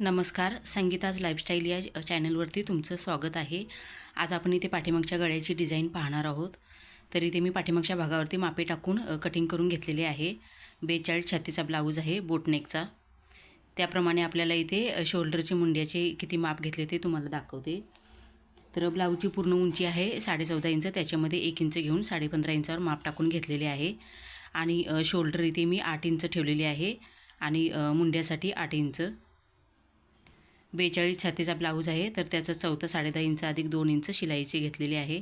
नमस्कार संगीताज लाईफस्टाईल या चॅनलवरती तुमचं स्वागत आहे. आज आपण इथे पाठीमागच्या गळ्याची डिझाईन पाहणार आहोत. तर इथे मी पाठीमागच्या भागावरती मापे टाकून कटिंग करून घेतलेले आहे. बेचाळीस छातीचा ब्लाऊज आहे बोटनेकचा. त्याप्रमाणे आपल्याला इथे शोल्डरचे मुंड्याचे किती माप घेतले ते तुम्हाला दाखवते. तर ब्लाऊजची पूर्ण उंची आहे साडेचौदा इंच त्याच्यामध्ये एक इंच घेऊन साडेपंधरा इंचावर माप टाकून घेतलेले आहे. आणि शोल्डर इथे मी आठ इंच ठेवलेले आहे. आणि मुंड्यासाठी आठ इंच. बेचाळीस छातीचा ब्लाऊज आहे तर त्याचं चौथं साडेदहा इंच अधिक दोन इंच शिलाईची घेतलेली आहे.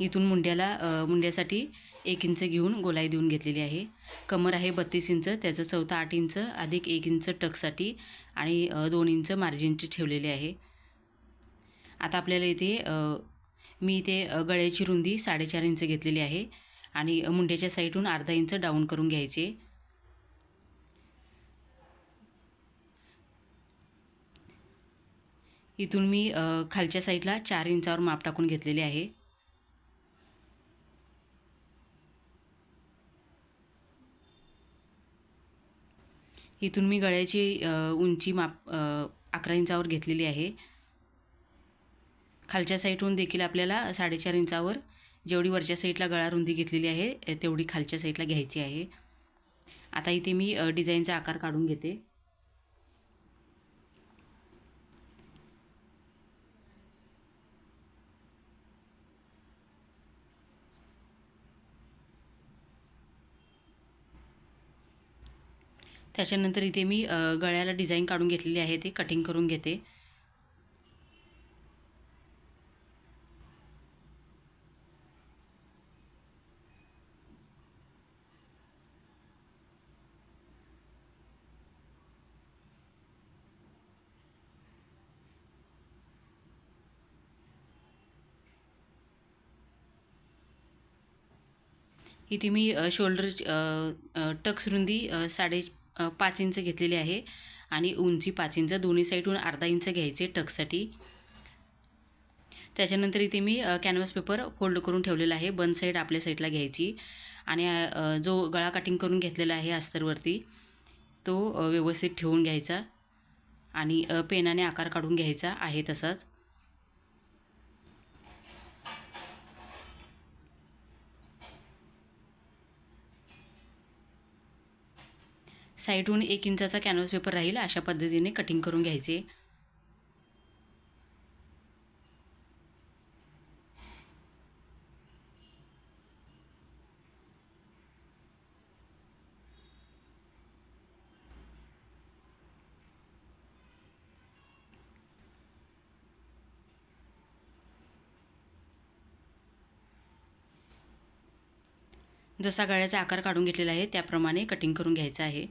इथून मुंड्याला मुंड्यासाठी एक इंच घेऊन गोलाई देऊन घेतलेली आहे. कमर आहे बत्तीस इंच त्याचं चौथं आठ इंच अधिक एक इंच टकसाठी आणि दोन इंच मार्जिनचे ठेवलेले आहे. आता आपल्याला इथे मी इथे गळ्याची रुंदी साडेचार इंच घेतलेली आहे आणि मुंड्याच्या साईडहून अर्धा इंच डाऊन करून घ्यायचे. इथून मी खालच्या साईडला चार इंचावर माप टाकून घेतलेले आहे. इथून मी गळ्याची उंची माप अकरा इंचावर घेतलेली आहे. खालच्या साईडहून देखील आपल्याला साडेचार इंचावर जेवढी वरच्या साईडला गळा रुंदी घेतलेली आहे तेवढी खालच्या साईडला घ्यायची आहे. आता इथे मी डिझाईनचा आकार काढून घेते. त्याच्यानंतर इथे मी गळ्याला डिझाईन काढून घेतलेली आहे ते कटिंग करून घेते. इथे मी शोल्डर टक्स रुंदी साडे पाच इंच घेतलेली आहे आणि उंची पाच इंच दोन्ही साईडहून अर्धा इंच घ्यायचे टकसाठी. त्याच्यानंतर इथे मी कॅनव्हास पेपर फोल्ड करून ठेवलेला आहे बन साईड आपल्या साईडला घ्यायची. आणि जो गळा कटिंग करून घेतलेला आहे अस्तरवरती तो व्यवस्थित ठेवून घ्यायचा. आणि पेनाने आकार काढून घ्यायचा आहे तसाच. साईडहून एक इंचाचा कॅनव्हास पेपर राहील. अशा पद्धतीने कटिंग करून घ्यायचे. जसा गळ्याचा आकार काढून घेतलेला आहे त्याप्रमाणे कटिंग करून घ्यायचं आहे.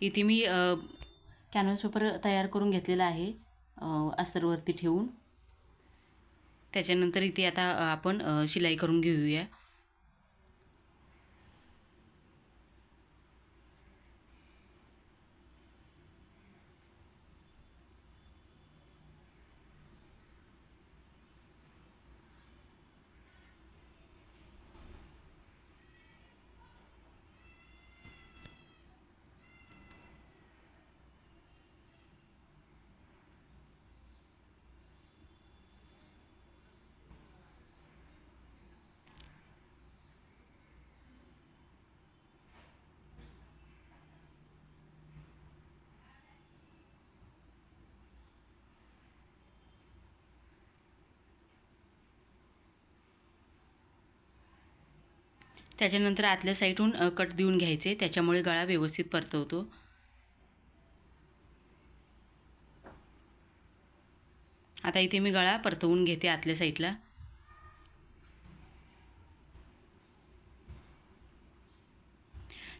इथे मी कॅनव्हास पेपर तयार करून घेतलेला आहे अस्तरवरती ठेवून. त्याच्यानंतर इथे आता आपण शिलाई करून घेऊया. त्याच्यानंतर आतल्या साईडहून कट देऊन घ्यायचे. त्याच्यामुळे गळा व्यवस्थित परतवतो. आता इथे मी गळा परतवून घेते आतल्या साईडला.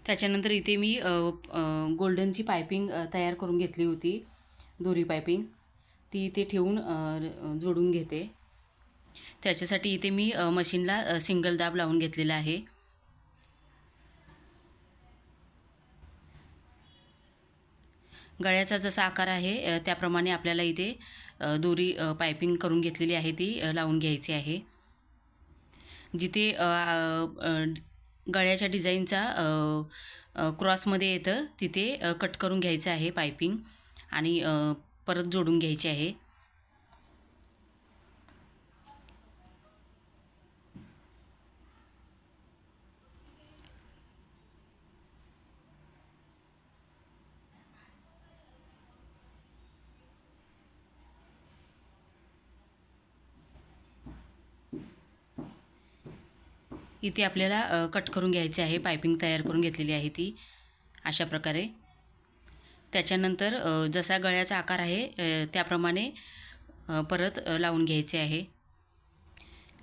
त्याच्यानंतर इथे मी गोल्डनची पायपिंग तयार करून घेतली होती. दोरी पायपिंग ती इथे ठेवून जोडून घेते. त्याच्यासाठी इथे मी मशीनला सिंगल दाब लावून घेतलेला आहे. गळ्याचा जसा आकार आहे त्याप्रमाणे आपल्याला इथे दोरी पायपिंग करून घेतलेली आहे ती लावून घ्यायची आहे. जिथे गळ्याच्या डिझाईनचा क्रॉसमध्ये येतं तिथे कट करून घ्यायचं आहे पायपिंग आणि परत जोडून घ्यायची आहे. इथे आपल्याला कट करून घ्यायचे आहे पायपिंग तयार करून घेतलेली आहे ती अशा प्रकारे. त्याच्यानंतर जसा गळ्याचा आकार आहे त्याप्रमाणे परत लावून घ्यायचे आहे.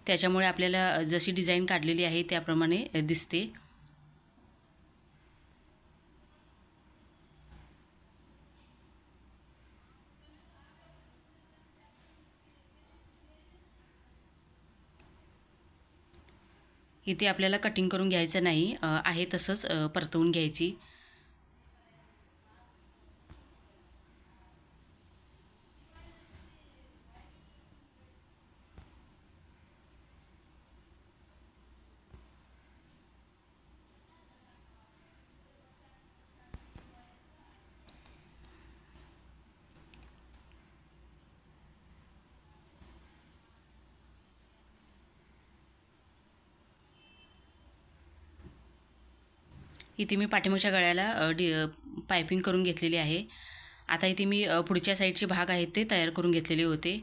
त्याच्यामुळे आपल्याला जशी डिझाईन काढलेली आहे त्याप्रमाणे दिसते. इथे आपल्याला कटिंग करून घ्यायचं नाही. आहे तसंच परतवून घ्यायची. इथे मी पाठीमागच्या गळ्याला डी डि पायपिंग करून घेतलेली आहे. आता इथे मी पुढच्या साईडचे भाग आहेत ते तयार करून घेतलेले होते.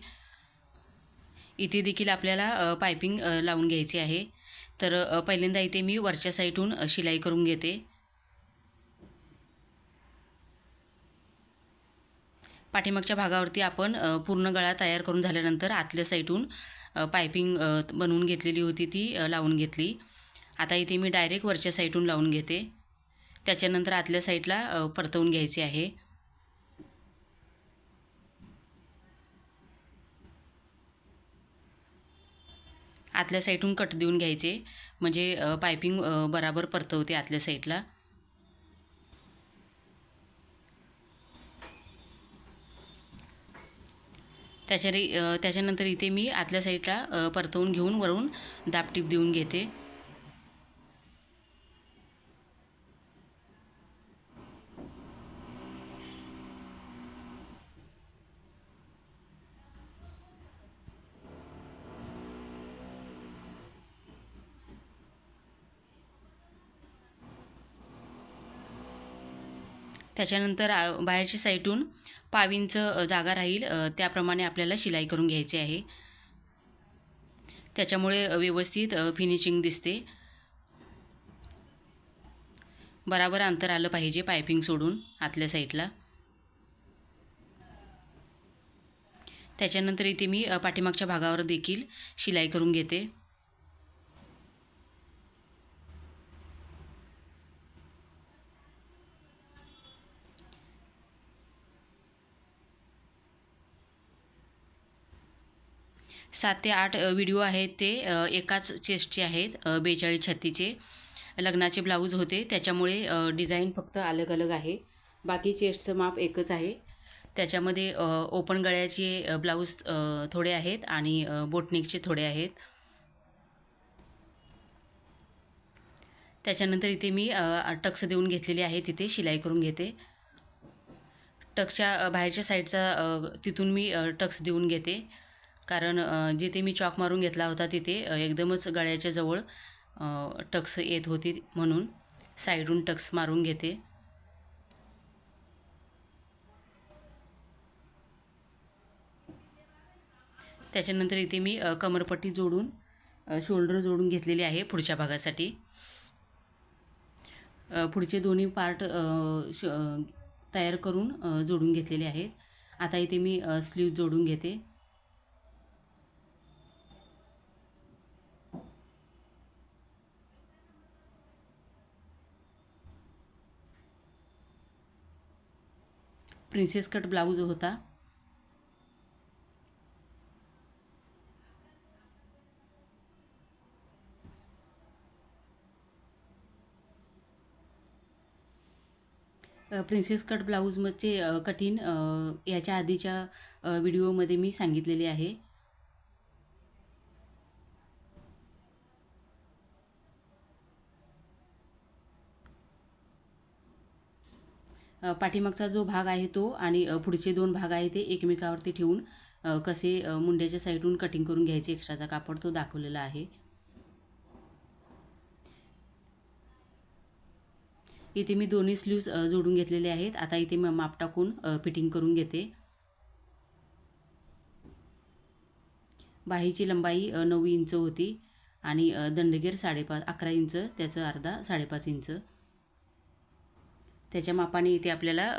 इथे देखील आपल्याला पायपिंग लावून घ्यायची आहे. तर पहिल्यांदा इथे मी वरच्या साईडहून शिलाई करून घेते. पाठीमागच्या भागावरती आपण पूर्ण गळा तयार करून झाल्यानंतर आतल्या साईडहून पायपिंग बनवून घेतलेली होती ती लावून घेतली. आता इथे मी डायरेक्ट वरच्या साईडहून लावून घेते. त्याच्यानंतर आतल्या साईडला परतवून घ्यायचे आहे. आतल्या साईडहून कट देऊन घ्यायचे. म्हणजे पायपिंग बराबर परतवते आतल्या साईडला. त्याच्या त्याच्यानंतर इथे मी आतल्या साईडला परतवून घेऊन वरून दापटीप देऊन घेते. त्याच्यानंतर बाहेरच्या साईडून पावींचं जागा राहील. त्याप्रमाणे आपल्याला शिलाई करून घ्यायची आहे. त्याच्यामुळे व्यवस्थित फिनिशिंग दिसते. बराबर अंतर आलं पाहिजे पायपिंग सोडून आतल्या साईडला त्याच्यानंतर इथे मी पाठीमागच्या भागावर देखील शिलाई करून घेते. सात ते आठ व्हिडिओ आहेत ते एकाच चेस्टचे आहेत बेचाळीस छत्तीचे लग्नाचे ब्लाऊज होते त्याच्यामुळे डिझाईन फक्त अलग अलग आहे. बाकी चेस्टचं माप एकच आहे. त्याच्यामध्ये ओपन गळ्याचे ब्लाऊज थोडे आहेत आणि बोटनिकचे थोडे आहेत. त्याच्यानंतर इथे मी टक्स देऊन घेतलेले आहे तिथे शिलाई करून घेते. टक्सच्या बाहेरच्या साईडचा तिथून मी टक्स देऊन घेते. कारण जिथे मी चॉक मारून घेतला होता तिथे एकदमच गळ्याच्या जवळ टक्स येत होती म्हणून साईडून टक्स मारून घेते. त्याच्यानंतर इथे मी कमरपट्टी जोडून शोल्डर जोडून घेतलेले आहे पुढच्या भागासाठी. पुढचे दोन्ही पार्ट श तयार करून जोडून घेतलेले आहेत. आता इथे मी स्लीव जोडून घेते. प्रिन्सेस कट ब्लाऊज होता. प्रिन्सेस कट ब्लाऊजमध्ये कठीण याच्या आधीच्या व्हिडिओमध्ये मी सांगितलेले आहे. पाठीमागचा जो भाग आहे तो आणि पुढचे दोन भाग आहे ते एकमेकावरती ठेवून कसे मुंड्याच्या साईडून कटिंग करून घ्यायचे एक्स्ट्राचा कापड तो दाखवलेला आहे. इथे मी दोन्ही स्लीव्स जोडून घेतलेले आहेत. आता इथे मी माप टाकून फिटिंग करून घेते. बाहीची लंबाई नऊ इंच होती आणि दंडगेर साडेपाच अकरा इंच त्याचं अर्धा साडेपाच इंच. त्याच्या मापाने इथे आपल्याला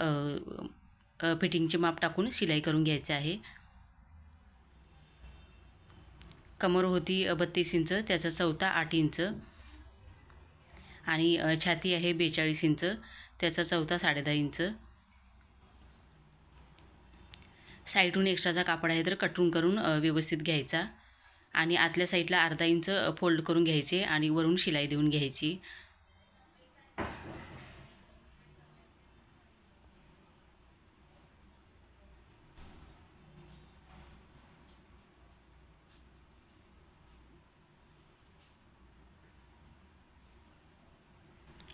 फिटिंगचे माप टाकून शिलाई करून घ्यायचे आहे. कमर होती बत्तीस इंच त्याचा चौथा आठ इंच. आणि छाती आहे बेचाळीस इंच त्याचा चौथा साडेदहा इंच. साईडहून एक्स्ट्राचा कापड आहे तर कटून करून व्यवस्थित घ्यायचा. आणि आतल्या साईडला अर्धा इंच फोल्ड करून घ्यायचे आणि वरून शिलाई देऊन घ्यायची.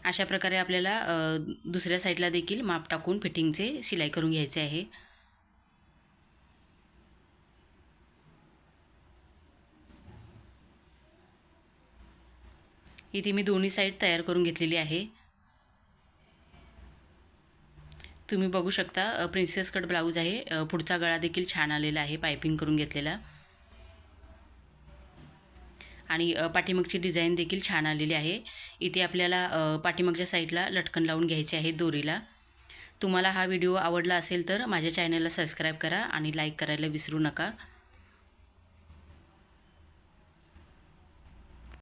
अशा प्रकारे आपल्याला दुसऱ्या साईडला देखील माप टाकून फिटिंगचे शिलाई करून घ्यायचे आहे. इथे मी दोन्ही साईड तयार करून घेतलेली आहे. तुम्ही बघू शकता प्रिन्सेस कट ब्लाऊज आहे. पुढचा गळा देखील छान आलेला आहे पायपिंग करून घेतलेला. आणि पाठीमागची डिझाईन देखील छान आलेली आहे. इथे आपल्याला पाठीमागच्या साईडला लटकन लावून घ्यायचे आहे दोरीला. तुम्हाला हा व्हिडिओ आवडला असेल तर माझ्या चॅनलला सबस्क्राईब करा आणि लाईक करायला विसरू नका.